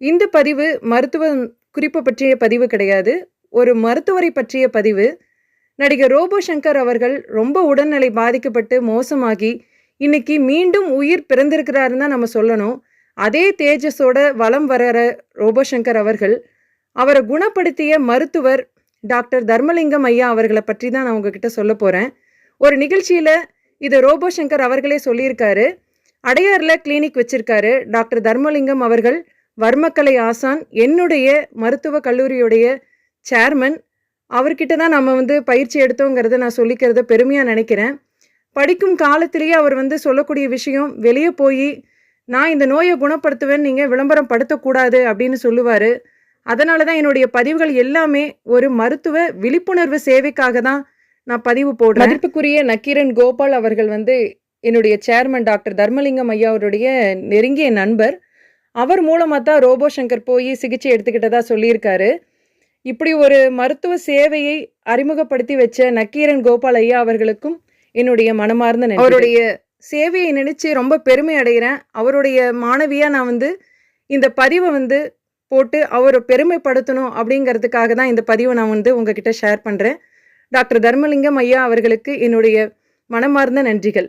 இந்த பதிவு மருத்துவ குறிப்பு பற்றிய பதிவு கிடையாது. ஒரு மருத்துவரை பற்றிய பதிவு. நடிகர் ரோபோ சங்கர் அவர்கள் ரொம்ப உடல்நிலை பாதிக்கப்பட்டு மோசமாகி இன்னைக்கு மீண்டும் உயிர் பிறந்திருக்கிறாருன்னு தான் நம்ம சொல்லணும். அதே தேஜஸோட வலம் வர்ற ரோபோ சங்கர் அவர்கள் அவரை குணப்படுத்திய மருத்துவர் டாக்டர் தர்மலிங்கம் ஐயா அவர்களை பற்றி தான் நான் உங்ககிட்ட சொல்ல போகிறேன் ஒரு நிகழ்ச்சியில் இதை ரோபோ சங்கர் அவர்களே சொல்லியிருக்காரு. அடையாறில் கிளினிக் வச்சுருக்காரு டாக்டர் தர்மலிங்கம் அவர்கள். வர்மக்கலை ஆசான் என்னுடைய மருத்துவ கல்லூரியுடைய சேர்மன். அவர்கிட்ட தான் நம்ம வந்து பயிற்சி எடுத்தோங்கிறத நான் சொல்லிக்கிறத பெருமையாக நினைக்கிறேன். படிக்கும் காலத்திலேயே அவர் வந்து சொல்லக்கூடிய விஷயம் வெளியே போய் நான் இந்த நோயை குணப்படுத்துவேன் நீங்கள் விளம்பரம் படுத்தக்கூடாது அப்படின்னு சொல்லுவார். அதனால தான் என்னுடைய பதிவுகள் எல்லாமே ஒரு மருத்துவ விழிப்புணர்வு சேவைக்காக தான் நான் பதிவு போடுறேன். மதிப்புக்குரிய நக்கீரன் கோபால் அவர்கள் வந்து என்னுடைய சேர்மன் டாக்டர் தர்மலிங்கம் ஐயா அவருடைய நெருங்கிய நண்பர். அவர் மூலமாக தான் ரோபோ சங்கர் போய் சிகிச்சை எடுத்துக்கிட்டதா சொல்லியிருக்காரு. இப்படி ஒரு மருத்துவ சேவையை அறிமுகப்படுத்தி வச்ச நக்கீரன் கோபால் ஐயா அவர்களுக்கும் என்னுடைய மனமார்ந்த நன்றி அவருடைய சேவையை நினைச்சு ரொம்ப பெருமை அடைகிறேன். அவருடைய மாணவியாக நான் வந்து இந்த பதிவை வந்து போட்டு அவரை பெருமைப்படுத்தணும் அப்படிங்கிறதுக்காக தான் இந்த பதிவை நான் வந்து உங்ககிட்ட ஷேர் பண்ணுறேன் டாக்டர் தர்மலிங்கம் ஐயா அவர்களுக்கு என்னுடைய மனமார்ந்த நன்றிகள்.